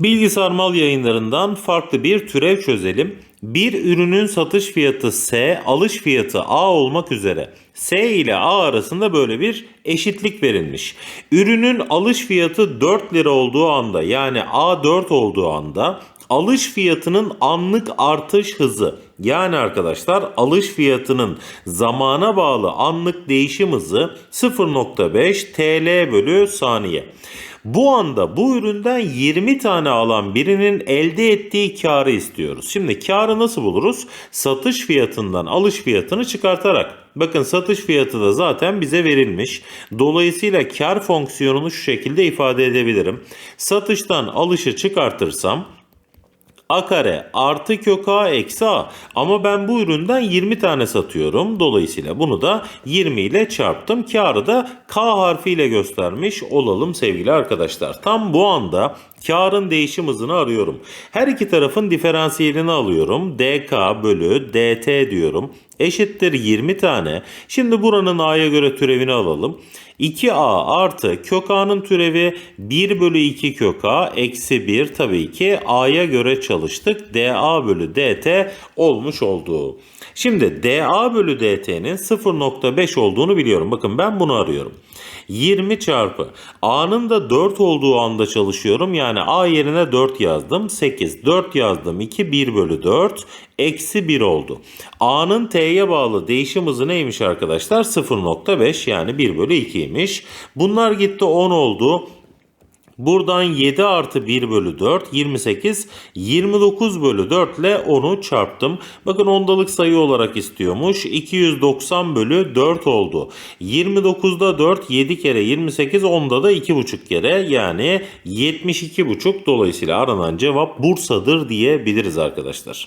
Bilgisayar mal yayınlarından farklı bir türev çözelim. Bir ürünün satış fiyatı S, alış fiyatı A olmak üzere S ile A arasında böyle bir eşitlik verilmiş. Ürünün alış fiyatı 4 lira olduğu anda yani A 4 olduğu anda alış fiyatının anlık artış hızı yani arkadaşlar alış fiyatının zamana bağlı anlık değişim hızı 0.5 TL bölü saniye. Bu anda bu üründen 20 tane alan birinin elde ettiği karı istiyoruz. Şimdi karı nasıl buluruz? Satış fiyatından alış fiyatını çıkartarak. Bakın satış fiyatı da zaten bize verilmiş. Dolayısıyla kar fonksiyonunu şu şekilde ifade edebilirim. Satıştan alışı çıkartırsam A kare artı kök A eksi A. Ama ben bu üründen 20 tane satıyorum. Dolayısıyla bunu da 20 ile çarptım. Karı da K harfiyle göstermiş olalım sevgili arkadaşlar. Tam bu anda karın değişim hızını arıyorum. Her iki tarafın diferansiyelini alıyorum. dk bölü dt diyorum. Eşittir 20 tane. Şimdi buranın a'ya göre türevini alalım. 2a artı kök a'nın türevi 1 bölü 2 kök a eksi 1 tabii ki a'ya göre çalıştık. dA bölü dt olmuş oldu. Şimdi dA bölü dt'nin 0.5 olduğunu biliyorum. Bakın ben bunu arıyorum. 20 çarpı a'nın da 4 olduğu anda çalışıyorum. Yani a yerine 4 yazdım. 8. 4 yazdım. 2 1 bölü 4 eksi 1 oldu. a'nın t'ye bağlı değişim hızı neymiş arkadaşlar? 0.5 yani 1 bölü 2'ymiş. Bunlar gitti 10 oldu. Buradan 7 artı 1 bölü 4 28 29 bölü 4 ile 10'u çarptım. Bakın ondalık sayı olarak istiyormuş. 290 bölü 4 oldu. 29'da 4 7 kere 28 10'da da 2,5 kere yani 72,5 dolayısıyla aranan cevap Bursa'dır diyebiliriz arkadaşlar.